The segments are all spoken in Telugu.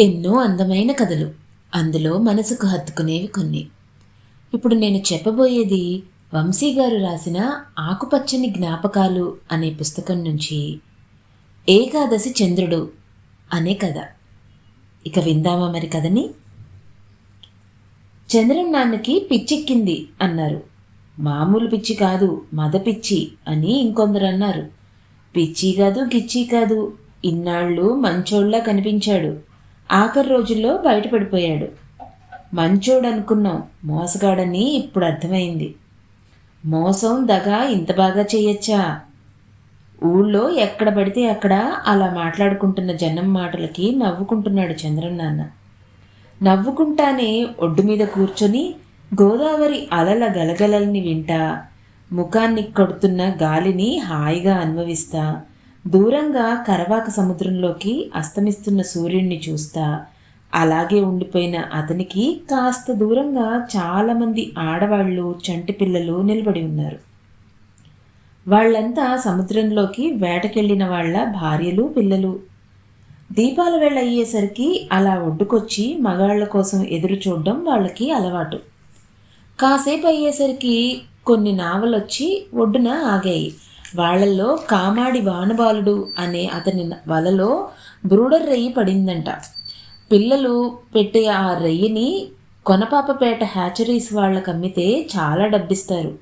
ఎన్నో అందమైన కథలు. అందులో మనసుకు హత్తుకునేవి కొన్ని. ఇప్పుడు నేను చెప్పబోయేది వంశీ గారు రాసిన ఆకుపచ్చని జ్ఞాపకాలు అనే పుస్తకం నుంచి ఏకాదశి చంద్రుడు అనే కథ. ఇక విందామా మరి కథని? చంద్రం నాన్నకి పిచ్చెక్కింది అన్నారు. మామూలు పిచ్చి కాదు మద పిచ్చి అని ఇంకొందరు అన్నారు. పిచ్చి కాదు గిచ్చి కాదు ఇన్నాళ్ళు మంచోళ్ళ కనిపించాడు. ఆఖరి రోజుల్లో బయటపడిపోయాడు. మంచోడు అనుకున్నాం మోసగాడని ఇప్పుడు అర్థమైంది. మోసం దగ ఇంత బాగా చేయొచ్చా? ఊళ్ళో ఎక్కడ పడితే అక్కడ అలా మాట్లాడుకుంటున్న జనం మాటలకి నవ్వుకుంటున్నాడు చంద్రం నాన్న. నవ్వుకుంటానే ఒడ్డు మీద కూర్చొని గోదావరి అలల గలగలల్ని వింటా ముఖాన్ని కొడుతున్న గాలిని హాయిగా అనుభవిస్తా దూరంగా కరవాక సముద్రంలోకి అస్తమిస్తున్న సూర్యుడిని చూస్తా అలాగే ఉండిపోయిన అతనికి కాస్త దూరంగా చాలామంది ఆడవాళ్ళు చంటి పిల్లలు నిలబడి ఉన్నారు. వాళ్ళంతా సముద్రంలోకి వేటకెళ్ళిన వాళ్ళ భార్యలు పిల్లలు. దీపాల వేళ అయ్యేసరికి అలా ఒడ్డుకొచ్చి మగాళ్ళ కోసం ఎదురు చూడడం వాళ్ళకి అలవాటు. కాసేపు అయ్యేసరికి కొన్ని నావలొచ్చి ఒడ్డున ఆగాయి. వాళ్ళలో కామాడి వానబాలుడు అనే అతని వలలో బ్రూడర్ రెయ్యి పడిందంట. పిల్లలు పెట్టే ఆ రెయ్యిని కొనపాపపేట హ్యాచరీస్ వాళ్ళకి అమ్మితే చాలా డబ్బిస్తారు.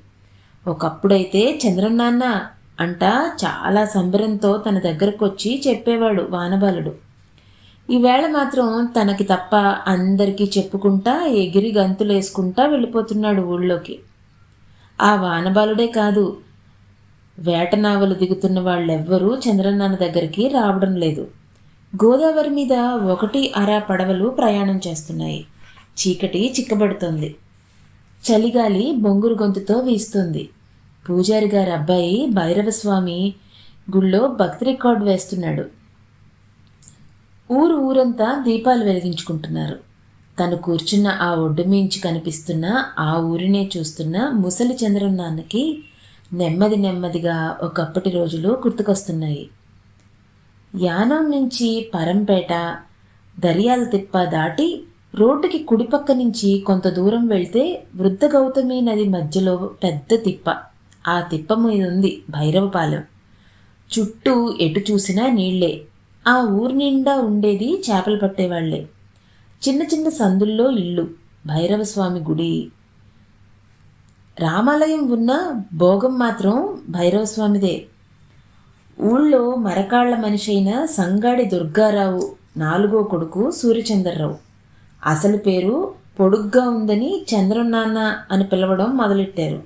ఒకప్పుడైతే చంద్రం నాన్న అంట చాలా సంబరంతో తన దగ్గరకు వచ్చి చెప్పేవాడు వానబాలుడు. ఈవేళ మాత్రం తనకి తప్ప అందరికీ చెప్పుకుంటా ఎగిరి గంతులేసుకుంటా వెళ్ళిపోతున్నాడు ఊళ్ళోకి. ఆ వానబాలుడే కాదు వేటనావలు దిగుతున్న వాళ్ళెవ్వరూ చంద్రనాన్న దగ్గరికి రావడం లేదు. గోదావరి మీద ఒకటి అర పడవలు ప్రయాణం చేస్తున్నాయి. చీకటి చిక్కబడుతోంది. చలిగాలి బొంగురు గొంతుతో వీస్తుంది. పూజారి గారి అబ్బాయి భైరవస్వామి గుళ్ళో భక్తి రికార్డు వేస్తున్నాడు. ఊరు ఊరంతా దీపాలు వెలిగించుకుంటున్నారు. తను కూర్చున్న ఆ ఒడ్డు మించి కనిపిస్తున్న ఆ ఊరినే చూస్తున్న ముసలి చంద్రన్నాన్నకి నాన్నకి నెమ్మది నెమ్మదిగా ఒకప్పటి రోజులు గుర్తుకొస్తున్నాయి. యానం నుంచి పరంపేట దరియాల తిప్ప దాటి రోడ్డుకి కుడిపక్క నుంచి కొంత దూరం వెళ్తే వృద్ధ గౌతమి నది మధ్యలో పెద్ద తిప్ప. ఆ తిప్ప మీద ఉంది భైరవపాలెం. చుట్టూ ఎటు చూసినా నీళ్ళే. ఆ ఊరి నిండా ఉండేది చేపలు పట్టేవాళ్ళే. చిన్న చిన్న సందుల్లో ఇళ్ళు భైరవస్వామి గుడి రామాలయం ఉన్న భోగం మాత్రం భైరవస్వామిదే ఊళ్ళో మరకాళ్ళ మనిషి అయిన సంగాడి దుర్గారావు నాలుగో కొడుకు సూర్యచంద్రరావు. అసలు పేరు పొడుగ్గా ఉందని చంద్రం నాన్న అని పిలవడం మొదలెట్టారు.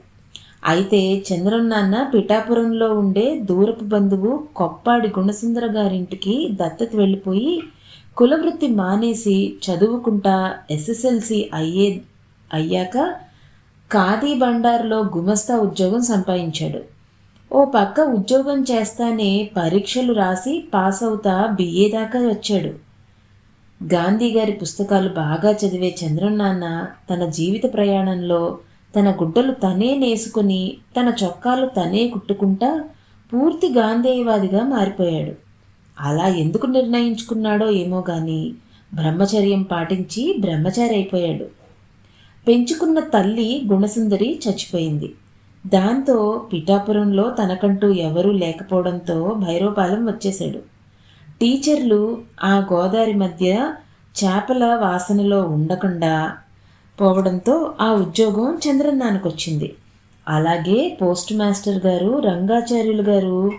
అయితే చంద్రం నాన్న పిఠాపురంలో ఉండే దూరపు బంధువు కొప్పాడి గుణసుందర గారింటికి దత్తత వెళ్ళిపోయి కులవృత్తి మానేసి చదువుకుంటా ఎస్ఎస్ఎల్సి అయ్యే అయ్యాక ఖాదీ బండార్లో గుమస్తా ఉద్యోగం సంపాదించాడు. ఓ పక్క ఉద్యోగం చేస్తానే పరీక్షలు రాసి పాస్ అవుతా బిఏ దాకా వచ్చాడు. గాంధీ గారి పుస్తకాలు బాగా చదివే చంద్రనాన్న తన జీవిత ప్రయాణంలో తన గుడ్డలు తనే నేసుకుని తన చొక్కాలు తనే కుట్టుకుంటా పూర్తి గాంధేయవాదిగా మారిపోయాడు. అలా ఎందుకు నిర్ణయించుకున్నాడో ఏమో గాని బ్రహ్మచర్యం పాటించి బ్రహ్మచారి అయిపోయాడు. పెంచుకున్న తల్లి గుణసుందరి చచ్చిపోయింది. దాంతో పిఠాపురంలో తనకంటూ ఎవరూ లేకపోవడంతో భైరవపాలెం వచ్చేశాడు. టీచర్లు ఆ గోదావరి మధ్య చేపల వాసనలో ఉండకుండా పోవడంతో ఆ ఉద్యోగం చంద్రన్నానికి వచ్చింది అలాగే పోస్ట్ మాస్టర్ గారు రంగాచార్యులు గారు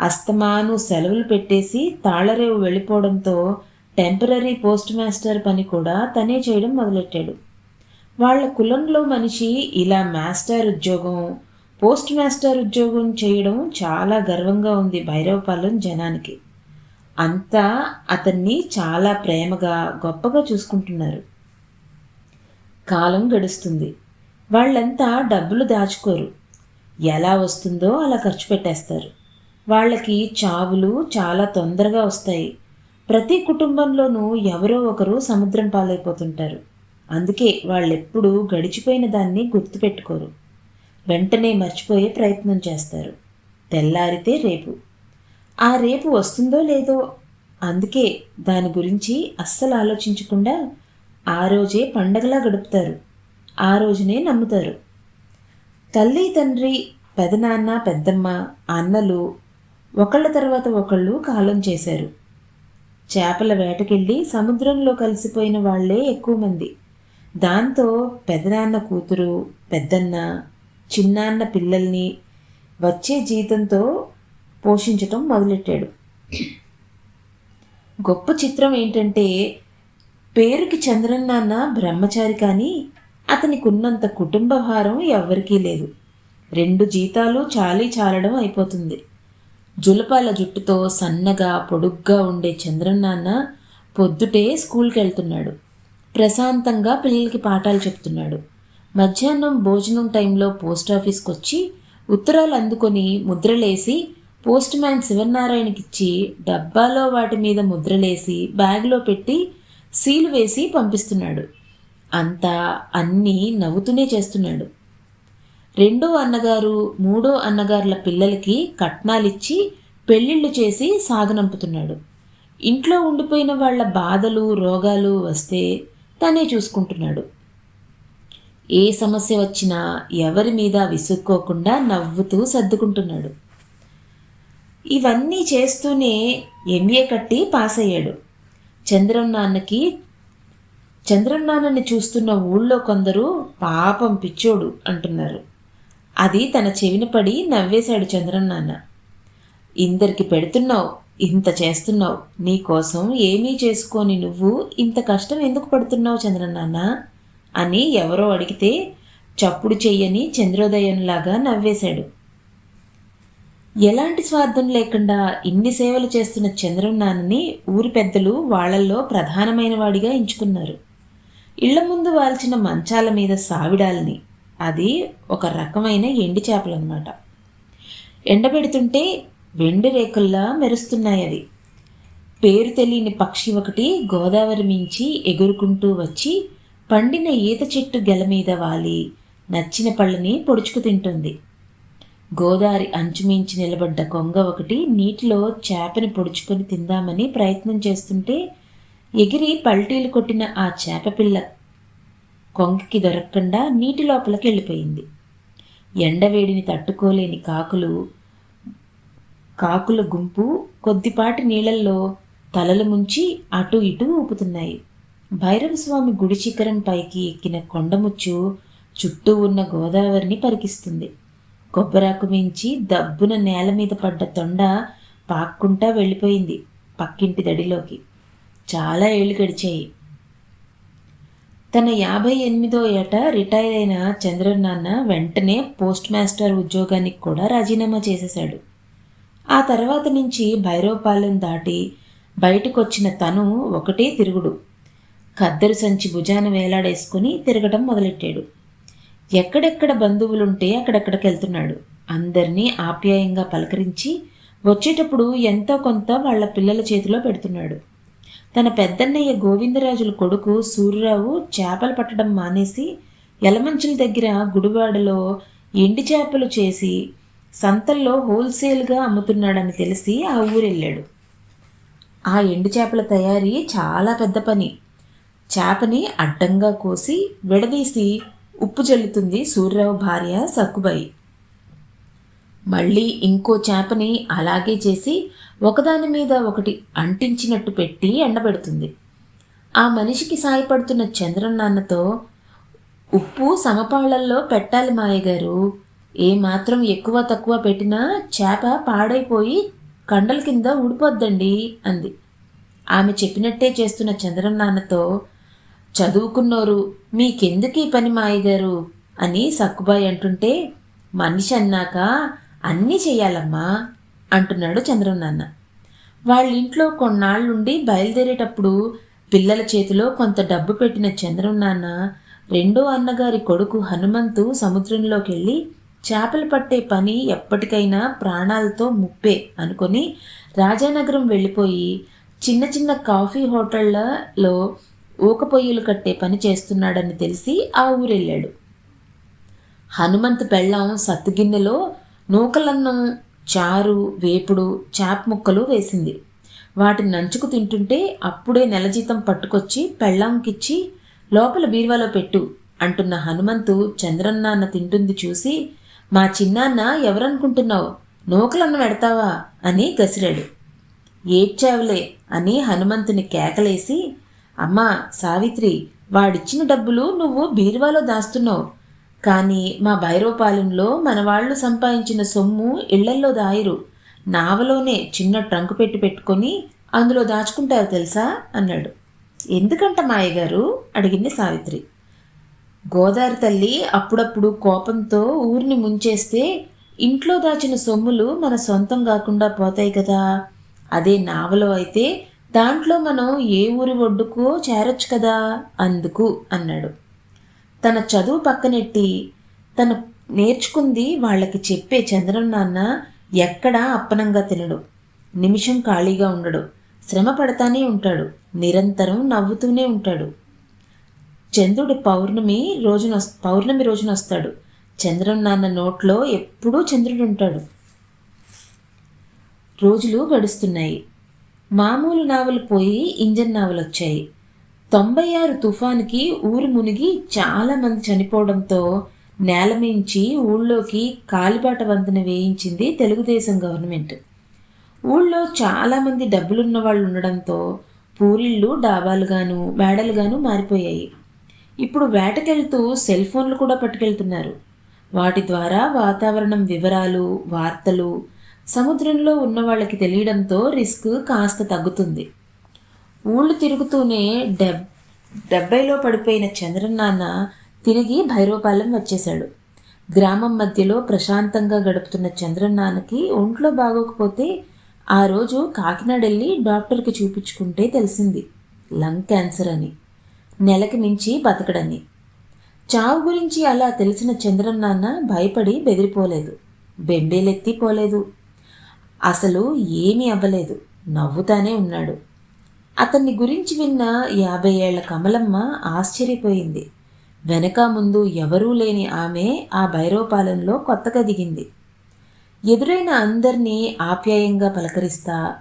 అస్తమాను సెలవులు పెట్టేసి తాళరేవు వెళ్ళిపోవడంతో టెంపరీ పోస్ట్ మాస్టర్ పని కూడా తనే చేయడం మొదలెట్టాడు. వాళ్ళ కులంలో మనిషి ఇలా మాస్టర్ ఉద్యోగం పోస్ట్ మాస్టర్ ఉద్యోగం చేయడం చాలా గర్వంగా ఉంది భైరవపాలెం జనానికి. అంతా అతన్ని చాలా ప్రేమగా గొప్పగా చూసుకుంటున్నారు. కాలం గడుస్తుంది. వాళ్ళంతా డబ్బులు దాచుకోరు. ఎలా వస్తుందో అలా ఖర్చు పెట్టేస్తారు. వాళ్ళకి చావులు చాలా తొందరగా వస్తాయి. ప్రతి కుటుంబంలోనూ ఎవరో ఒకరు సముద్రం పాలైపోతుంటారు. అందుకే వాళ్ళెప్పుడూ గడిచిపోయిన దాన్ని గుర్తుపెట్టుకోరు. వెంటనే మర్చిపోయే ప్రయత్నం చేస్తారు. తెల్లారితే రేపు. ఆ రేపు వస్తుందో లేదో అందుకే దాని గురించి అస్సలు ఆలోచించకుండా ఆ రోజే పండగలా గడుపుతారు. ఆ రోజునే నమ్ముతారు. తల్లి తండ్రి పెదనాన్న పెద్దమ్మ అన్నలు ఒకళ్ళ తర్వాత ఒకళ్ళు కాలం చేశారు. చేపల వేటకెళ్ళి సముద్రంలో కలిసిపోయిన వాళ్ళే ఎక్కువ మంది. దాంతో పెదనాన్న కూతురు పెద్దన్న చిన్నాన్న పిల్లల్ని వచ్చే జీతంతో పోషించటం మొదలెట్టాడు. గొప్ప చిత్రం ఏంటంటే పేరుకి చంద్రన్నాన్న బ్రహ్మచారి కానీ అతనికి ఉన్నంత కుటుంబ భారం ఎవ్వరికీ లేదు. రెండు జీతాలు చాలీ చాలడం అయిపోతుంది. జులపాల జుట్టుతో సన్నగా పొడుగ్గా ఉండే చంద్రన్నాన్న పొద్దుటే స్కూల్కి వెళ్తున్నాడు ప్రశాంతంగా పిల్లలకి పాఠాలు చెప్తున్నాడు. మధ్యాహ్నం భోజనం టైంలో పోస్ట్ ఆఫీస్కి వచ్చి ఉత్తరాలు అందుకొని ముద్రలేసి పోస్ట్ మ్యాన్ శివనారాయణకిచ్చి డబ్బాలో వాటి మీద ముద్రలేసి బ్యాగ్లో పెట్టి సీలు వేసి పంపిస్తున్నాడు. అంతా అన్నీ నవ్వుతూనే చేస్తున్నాడు. రెండో అన్నగారు మూడో అన్నగారుల పిల్లలకి కట్నాలిచ్చి పెళ్ళిళ్ళు చేసి సాగనంపుతున్నాడు. ఇంట్లో ఉండిపోయిన వాళ్ళ బాధలు రోగాలు వస్తే తనే చూసుకుంటున్నాడు. ఏ సమస్య వచ్చినా ఎవరి మీద విసుక్కోకుండా నవ్వుతూ సర్దుకుంటున్నాడు. ఇవన్నీ చేస్తూనే ఎంఏ కట్టి పాస్ అయ్యాడు. చంద్రం నాన్నకి చంద్రం నాన్నని చూస్తున్న ఊళ్ళో కొందరు పాపం పిచ్చోడు అంటున్నారు. అది తన చెవిన పడి నవ్వేశాడు చంద్రం నాన్న. ఇందరికి పెడుతున్నావు ఇంత చేస్తున్నావు నీకోసం ఏమీ చేసుకోని నువ్వు ఇంత కష్టం ఎందుకు పడుతున్నావు చంద్రనాన్న అని ఎవరో అడిగితే చప్పుడు చెయ్యని చంద్రోదయంలాగా నవ్వేశాడు. ఎలాంటి స్వార్థం లేకుండా ఇన్ని సేవలు చేస్తున్న చంద్రం నాన్నని ఊరి పెద్దలు వాళ్ళల్లో ప్రధానమైన వాడిగా ఎంచుకున్నారు. ఇళ్ళ ముందు వాల్చిన మంచాల మీద సావిడాల్ని అది ఒక రకమైన ఎండి చేపలన్నమాట ఎండబెడుతుంటే వెండి రేకుల్లా మెరుస్తున్నాయి అవి. పేరు తెలియని పక్షి ఒకటి గోదావరి మించి ఎగురుకుంటూ వచ్చి పండిన ఈత చెట్టు గెల మీద వాలి నచ్చిన పళ్ళని పొడుచుకు తింటుంది. గోదావరి అంచుమించి నిలబడ్డ కొంగ ఒకటి నీటిలో చేపని పొడుచుకొని తిందామని ప్రయత్నం చేస్తుంటే ఎగిరి పల్టీలు కొట్టిన ఆ చేపపిల్ల కొంగకి దొరకకుండా నీటి లోపలికి వెళ్ళిపోయింది ఎండవేడిని తట్టుకోలేని కాకులు కాకుల గుంపు కొద్దిపాటి నీళ్ళల్లో తలలు ముంచి అటు ఇటు ఊపుతున్నాయి. భైరవస్వామి గుడి శిఖరం పైకి ఎక్కిన కొండముచ్చు చుట్టూ ఉన్న గోదావరిని పరికిస్తుంది. కొబ్బరాకు మించి దబ్బున నేల మీద పడ్డ తొండ పాక్కుంటా వెళ్ళిపోయింది పక్కింటి దడిలోకి. చాలా ఏళ్ళు గడిచాయి. తన యాభై ఎనిమిదో ఏట రిటైర్ అయిన చంద్రన్ నాన్న వెంటనే పోస్ట్ మాస్టర్ ఉద్యోగానికి కూడా రాజీనామా చేసేశాడు. ఆ తర్వాత నుంచి భైరవపాలెం దాటి బయటకొచ్చిన తను ఒకటే తిరుగుడు. ఖద్దరు సంచి భుజాన వేలాడేసుకుని తిరగటం మొదలెట్టాడు. ఎక్కడెక్కడ బంధువులుంటే అక్కడక్కడికి వెళ్తున్నాడు అందరినీ ఆప్యాయంగా పలకరించి వచ్చేటప్పుడు ఎంతో కొంత వాళ్ళ పిల్లల చేతిలో పెడుతున్నాడు. తన పెద్దన్నయ్య గోవిందరాజుల కొడుకు సూర్యరావు చేపలు పట్టడం మానేసి ఎలమంచుల దగ్గర గుడివాడలో ఎండి చేపలు చేసి సంతల్లో హోల్సేల్గా అమ్ముతున్నాడని తెలిసి ఆ ఊరెళ్ళాడు. ఆ ఎండు చేపల తయారీ చాలా పెద్ద పని. చేపని అడ్డంగా కోసి విడదీసి ఉప్పు జల్లుతుంది సూర్యరావు భార్య సక్కుబాయి. మళ్ళీ ఇంకో చేపని అలాగే చేసి ఒకదాని మీద ఒకటి అంటించినట్టు పెట్టి ఎండబెడుతుంది. ఆ మనిషికి సాయపడుతున్న చంద్రన్నాన్నతో ఉప్పు సమపాళ్ళల్లో పెట్టాలి మాయగారు. ఏమాత్రం ఎక్కువ తక్కువ పెట్టినా చేప పాడైపోయి కండల కింద ఊడిపోద్దండి అంది. ఆమె చెప్పినట్టే చేస్తున్న చంద్రం నాన్నతో చదువుకున్నోరు మీకెందుకు ఈ పని మాయగారు? అని సక్కుబాయి అంటుంటే మనిషి అన్నాక అన్నీ చెయ్యాలమ్మా అంటున్నాడు చంద్రం నాన్న. వాళ్ళ ఇంట్లో కొన్నాళ్ళుండి బయలుదేరేటప్పుడు పిల్లల చేతిలో కొంత డబ్బు పెట్టిన చంద్రం నాన్న రెండో అన్నగారి కొడుకు హనుమంతు సముద్రంలోకి వెళ్ళి చేపలు పట్టే పని ఎప్పటికైనా ప్రాణాలతో ముప్పే అనుకొని రాజానగరం వెళ్ళిపోయి చిన్న చిన్న కాఫీ హోటళ్ళలో ఊకపోయ్యలు కట్టే పని చేస్తున్నాడని తెలిసి ఆ ఊరెళ్ళాడు. హనుమంతు పెళ్ళం సత్తుగిన్నెలో నూకలన్నం చారు వేపుడు చాప్ ముక్కలు వేసింది. వాటిని నంచుకు తింటుంటే అప్పుడే నెల జీతం పట్టుకొచ్చి పెళ్ళాంకిచ్చి లోపల బీరువాలో పెట్టు అంటున్న హనుమంతు చంద్రన్నాన్న తింటుంది చూసి మా చిన్నాన్న ఎవరనుకుంటున్నావు? నూకలన్న పెడతావా? అని గసిరాడు. ఏడ్చావులే అని హనుమంతుని కేకలేసి అమ్మా సావిత్రి వాడిచ్చిన డబ్బులు నువ్వు బీరువాలో దాస్తున్నావు. కానీ మా భైరవపాలెంలో మన వాళ్ళు సంపాదించిన సొమ్ము ఇళ్ళల్లో దాయరు. నావలోనే చిన్న ట్రంక్ పెట్టి పెట్టుకొని అందులో దాచుకుంటారు తెలుసా? అన్నాడు. ఎందుకంట మాయగారు? అడిగింది సావిత్రి. గోదావరి తల్లి అప్పుడప్పుడు కోపంతో ఊరిని ముంచేస్తే ఇంట్లో దాచిన సొమ్ములు మన సొంతం కాకుండా పోతాయి కదా. అదే నావలో అయితే దాంట్లో మనం ఏ ఊరి ఒడ్డుకో చేరొచ్చు కదా అందుకు అన్నాడు. తన చదువు పక్కనెట్టి తను నేర్చుకుంది వాళ్ళకి చెప్పే చంద్రం నాన్న ఎక్కడా అప్పనంగా తినడు. నిమిషం ఖాళీగా ఉండడు. శ్రమ పడతానే ఉంటాడు. నిరంతరం నవ్వుతూనే ఉంటాడు. చంద్రుడి పౌర్ణమి రోజున పౌర్ణమి రోజున వస్తాడు. చంద్రం నాన్న నోట్లో ఎప్పుడూ చంద్రుడు ఉంటాడు. రోజులు గడుస్తున్నాయి. మామూలు నావలు పోయి ఇంజన్ నావలు వచ్చాయి తొంభై ఆరు తుఫాన్కి ఊరు మునిగి చాలామంది చనిపోవడంతో నేలమించి ఊళ్ళోకి కాలిబాట వంతెన వేయించింది తెలుగుదేశం గవర్నమెంట్. ఊళ్ళో చాలామంది డబ్బులున్న వాళ్ళు ఉండడంతో పూరిళ్ళు డాబాలుగాను మేడలుగాను మారిపోయాయి. ఇప్పుడు వేటకెళ్తూ సెల్ ఫోన్లు కూడా పట్టుకెళ్తున్నారు. వాటి ద్వారా వాతావరణం వివరాలు వార్తలు సముద్రంలో ఉన్న వాళ్ళకి తెలియడంతో రిస్క్ కాస్త తగ్గుతుంది. ఊళ్ళు తిరుగుతూనే డెబ్ డెబ్బైలో పడిపోయిన చంద్రనాన్న తిరిగి భైరవపాలెం వచ్చేశాడు. గ్రామం మధ్యలో ప్రశాంతంగా గడుపుతున్న చంద్రనాన్నకి ఒంట్లో బాగోకపోతే ఆ రోజు కాకినాడ వెళ్ళి డాక్టర్కి చూపించుకుంటే తెలిసింది. లంగ్ క్యాన్సర్ అని. నెలకి మించి బతకడని చావు గురించి అలా తెలిసిన చంద్రం నాన్న భయపడి బెదిరిపోలేదు. బెంబేలెత్తిపోలేదు అసలు ఏమీ అవ్వలేదు. నవ్వుతానే ఉన్నాడు. అతన్ని గురించి విన్న యాభై ఏళ్ళ కమలమ్మ ఆశ్చర్యపోయింది. వెనక ముందు ఎవరూ లేని ఆమె ఆ భైరవపాలెంలో కొత్తగా దిగింది. ఎదురైన అందరినీ ఆప్యాయంగా పలకరిస్తా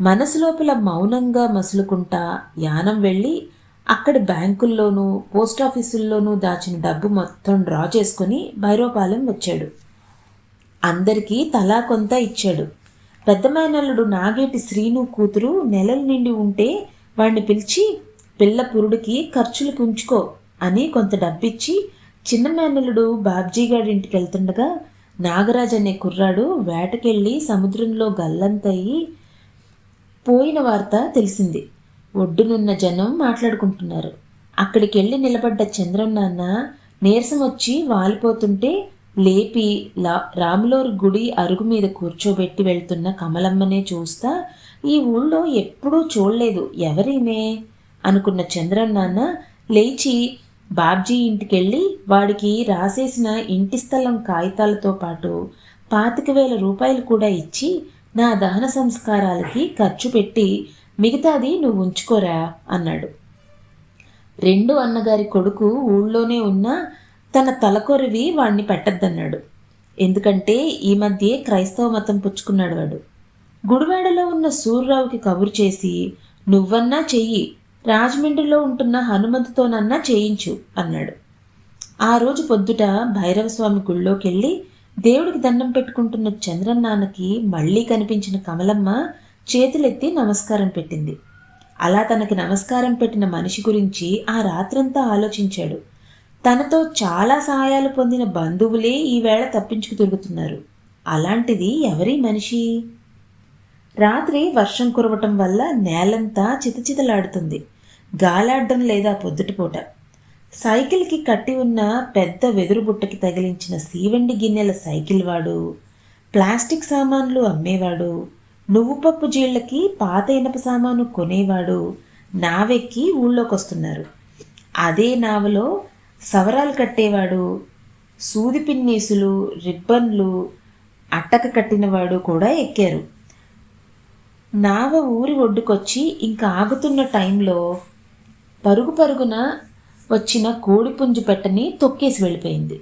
మనసు లోపల మౌనంగా మసులుకుంటా యానం వెళ్ళి అక్కడి బ్యాంకుల్లోనూ పోస్టాఫీసుల్లోనూ దాచిన డబ్బు మొత్తం డ్రా చేసుకుని భైరవపాలెం వచ్చాడు. అందరికీ తలా కొంత ఇచ్చాడు. పెద్ద మేనల్లుడు నాగేటి శ్రీను కూతురు నెలల నిండి ఉంటే వాడిని పిలిచి పిల్ల పురుడికి ఖర్చులు కుంచుకో అని కొంత డబ్బిచ్చి చిన్న మేనల్లుడు బాబ్జీ ఇంటికి వెళ్తుండగా నాగరాజ్ అనే కుర్రాడు వేటకెళ్ళి సముద్రంలో గల్లంతయి పోయిన వార్త తెలిసింది. ఒడ్డునున్న జనం మాట్లాడుకుంటున్నారు. అక్కడికి వెళ్ళి నిలబడ్డ చంద్రం నాన్న నీరసం వచ్చి వాలిపోతుంటే లేపి లా రాములోరు గుడి అరుగు మీద కూర్చోబెట్టి వెళ్తున్న కమలమ్మనే చూస్తా ఈ ఊళ్ళో ఎప్పుడూ చూడలేదు. ఎవరేమే? అనుకున్న చంద్రం నాన్న లేచి బాబ్జీ ఇంటికెళ్ళి వాడికి రాసేసిన ఇంటి స్థలం కాగితాలతో పాటు పాతిక వేల రూపాయలు కూడా ఇచ్చి నా దహన సంస్కారాలకి ఖర్చు పెట్టి మిగతాది నువ్వు ఉంచుకోరా? అన్నాడు. రెండు అన్నగారి కొడుకు ఊళ్ళోనే ఉన్న తన తలకొరివి వాణ్ణి పెట్టద్దన్నాడు. ఎందుకంటే ఈ మధ్య క్రైస్తవ మతం పుచ్చుకున్నాడు వాడు. గుడివాడలో ఉన్న సూర్యరావుకి కబురు చేసి నువ్వన్నా చెయ్యి. రాజమండ్రిలో ఉంటున్న హనుమంతుతోనన్నా చేయించు అన్నాడు. ఆ రోజు పొద్దుట భైరవస్వామి గుళ్ళోకెళ్ళి దేవుడికి దండం పెట్టుకుంటున్న చంద్రన్నాన్నకి మళ్ళీ కనిపించిన కమలమ్మ చేతులెత్తి నమస్కారం పెట్టింది. అలా తనకి నమస్కారం పెట్టిన మనిషి గురించి ఆ రాత్రంతా ఆలోచించాడు. తనతో చాలా సహాయాలు పొందిన బంధువులే ఈవేళ తప్పించుకు తిరుగుతున్నారు. అలాంటిది ఎవరి మనిషి? రాత్రి వర్షం కురవటం వల్ల నేలంతా చితచితలాడుతుంది. గాలాడడం లేదా పొద్దుటిపూట. సైకిల్కి కట్టి ఉన్న పెద్ద వెదురు బుట్టకి తగిలించిన సీవెండి గిన్నెల సైకిల్ వాడు ప్లాస్టిక్ సామాన్లు అమ్మేవాడు నువ్వు పప్పు జీళ్ళకి పాత ఇనప సామాను కొనేవాడు. నావెక్కి ఊళ్ళోకి వస్తున్నారు అదే నావలో సవరాలు కట్టేవాడు. సూది పిన్నీసులు రిబ్బన్లు అట్టక కట్టినవాడు కూడా ఎక్కారు. నావ ఊరి ఒడ్డుకొచ్చి ఇంకా ఆగుతున్న టైంలో పరుగు పరుగున వచ్చిన కోడిపుంజు పెట్టని తొక్కేసి వెళ్ళిపోయింది.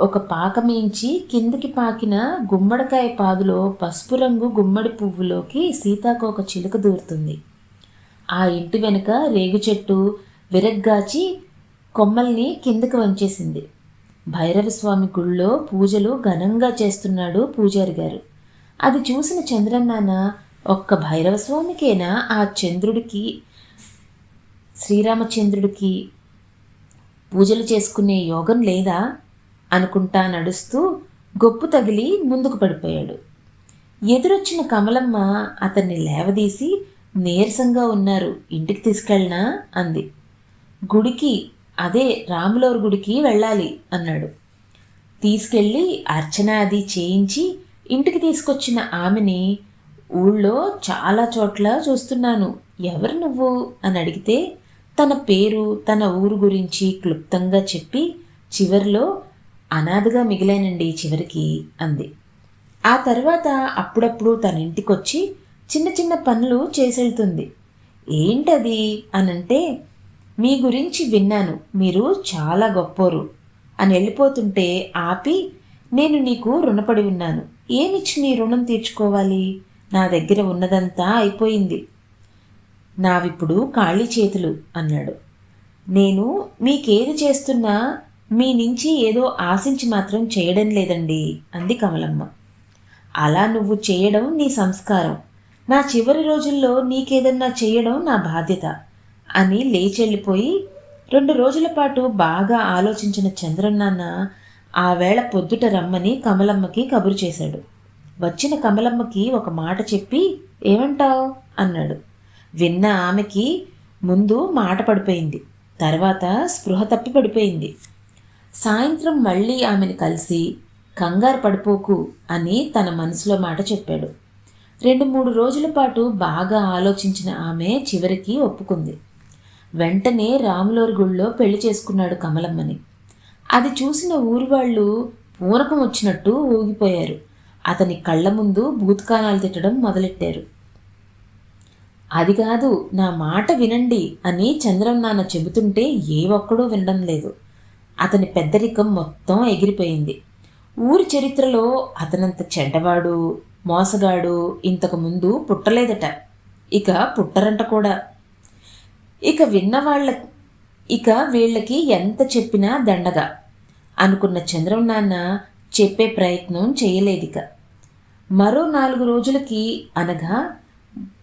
ఒక పాకమించి కిందికి పాకిన గుమ్మడికాయ పాదులో పసుపు రంగు గుమ్మడి పువ్వులోకి సీతాకోక చిలుక దూరుతుంది. ఆ ఇంటి వెనుక రేగు చెట్టు విరగ్గాచి కొమ్మల్ని కిందకి వంచేసింది. భైరవస్వామి గుళ్ళో పూజలు ఘనంగా చేస్తున్నాడు పూజారి గారు. అది చూసిన చంద్రన్నాన ఒక్క భైరవస్వామికేనా ఆ చంద్రుడికి శ్రీరామచంద్రుడికి పూజలు చేసుకునే యోగం లేదా? అనుకుంటా నడుస్తూ గొప్పు తగిలి ముందుకు పడిపోయాడు. ఎదురొచ్చిన కమలమ్మ అతన్ని లేవదీసి నీరసంగా ఉన్నారు ఇంటికి తీసుకెళ్ళనా? అంది. గుడికి అదే రాములవారి గుడికి వెళ్ళాలి అన్నాడు. తీసుకెళ్ళి అర్చన అది చేయించి ఇంటికి తీసుకొచ్చిన ఆమెని ఊళ్ళో చాలా చోట్ల చూస్తున్నాను. ఎవరు నువ్వు? అని అడిగితే తన పేరు తన ఊరు గురించి క్లుప్తంగా చెప్పి చివరిలో అనాథగా మిగిలానండి చివరికి అంది. ఆ తర్వాత అప్పుడప్పుడు తన ఇంటికొచ్చి చిన్న చిన్న పనులు చేసెళ్తుంది. ఏంటది అనంటే మీ గురించి విన్నాను. మీరు చాలా గొప్పోరు అని వెళ్ళిపోతుంటే ఆపి నేను నీకు రుణపడి ఉన్నాను. ఏమిచ్చి నీ రుణం తీర్చుకోవాలి? నా దగ్గర ఉన్నదంతా అయిపోయింది. నావిప్పుడు ఖాళీ చేతులు అన్నాడు. నేను మీకేది చేస్తున్నా మీ నుంచి ఏదో ఆశించి మాత్రం చేయడం లేదండి అంది కమలమ్మ. అలా నువ్వు చేయడం నీ సంస్కారం. నా చివరి రోజుల్లో నీకేదన్నా చేయడం నా బాధ్యత అని లేచెళ్ళిపోయి రెండు రోజుల పాటు బాగా ఆలోచించిన చంద్రన్నాన్న ఆ వేళ పొద్దుట రమ్మని కమలమ్మకి కబురు చేశాడు. వచ్చిన కమలమ్మకి ఒక మాట చెప్పి ఏమంటావు? అన్నాడు. విన్న ఆమెకి ముందు మాట పడిపోయింది. తర్వాత స్పృహ తప్పి పడిపోయింది. సాయంత్రం మళ్ళీ ఆమెను కలిసి కంగారు పడిపోకు అని తన మనసులో మాట చెప్పాడు. రెండు మూడు రోజుల పాటు బాగా ఆలోచించిన ఆమె చివరికి ఒప్పుకుంది. వెంటనే రాములోరి గుళ్ళో పెళ్ళి చేసుకున్నాడు కమలమ్మని. అది చూసిన ఊరి వాళ్ళు పూనకం వచ్చినట్టు ఊగిపోయారు. అతని కళ్ళ ముందు భూతకాలాలు తిట్టడం మొదలెట్టారు. అది కాదు నా మాట వినండి అని చంద్రం నాన్న చెబుతుంటే ఏ ఒక్కడూ వినడం లేదు. అతని పెద్దరికం మొత్తం ఎగిరిపోయింది. ఊరి చరిత్రలో అతనంత చెడ్డవాడు మోసగాడు ఇంతకు ముందు పుట్టలేదట. ఇక పుట్టరంట కూడా. ఇక విన్నవాళ్ళ ఇక వీళ్ళకి ఎంత చెప్పినా దండగా. అనుకున్న చంద్రం నాన్న చెప్పే ప్రయత్నం చేయలేదిక. మరో నాలుగు రోజులకి అనగా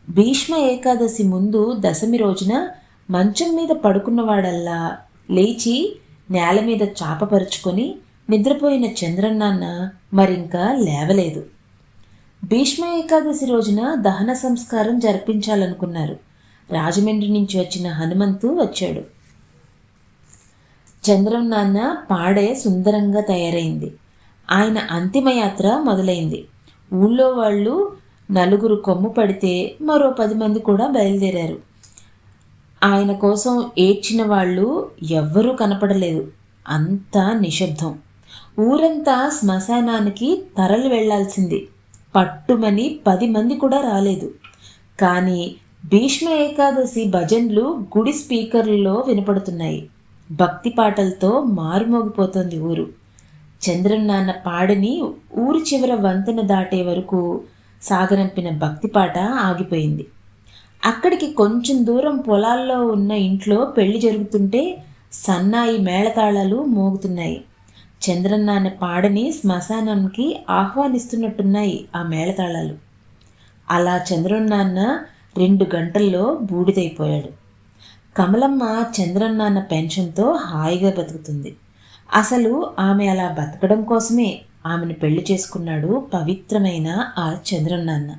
భీష్మ ఏకాదశి ముందు దశమి రోజున మంచం మీద పడుకున్నవాడల్లా లేచి నేల మీద చాపపరుచుకొని నిద్రపోయిన చంద్రన్నాన్న మరింకా లేవలేదు. భీష్మ ఏకాదశి రోజున దహన సంస్కారం జరిపించాలనుకున్నారు. రాజమండ్రి నుంచి వచ్చిన హనుమంతు వచ్చాడు. చంద్రం నాన్న పాడే సుందరంగా తయారైంది. ఆయన అంతిమయాత్ర మొదలైంది. ఊళ్ళో వాళ్ళు నలుగురు కొమ్ము పడితే మరో పది మంది కూడా బయలుదేరారు. ఆయన కోసం ఏడ్చిన వాళ్ళు ఎవ్వరూ కనపడలేదు. అంతా నిశ్శబ్దం. ఊరంతా శ్మశానానికి తరలి వెళ్ళాల్సింది. పట్టుమని పది మంది కూడా రాలేదు. కానీ భీష్మ ఏకాదశి భజన్లు గుడి స్పీకర్లలో వినపడుతున్నాయి. భక్తి పాటలతో మారుమోగిపోతోంది ఊరు. చంద్రం నాన్న పాడని ఊరి చివర వంతెన దాటే వరకు సాగనంపిన భక్తి పాట ఆగిపోయింది. అక్కడికి కొంచెం దూరం పొలాల్లో ఉన్న ఇంట్లో పెళ్ళి జరుగుతుంటే సన్నాయి మేళతాళాలు మోగుతున్నాయి. చంద్రన్నాన్న పాడని శ్మశానానికి ఆహ్వానిస్తున్నట్టున్నాయి ఆ మేళతాళాలు. అలా చంద్రన్నాన్న రెండు గంటల్లో బూడిదైపోయాడు. కమలమ్మ చంద్రన్నాన్న పెన్షన్తో హాయిగా బతుకుతుంది. అసలు ఆమె అలా బతకడం కోసమే ఆమెను పెళ్ళి చేసుకున్నాడు పవిత్రమైన ఆ చంద్రన్నాన్న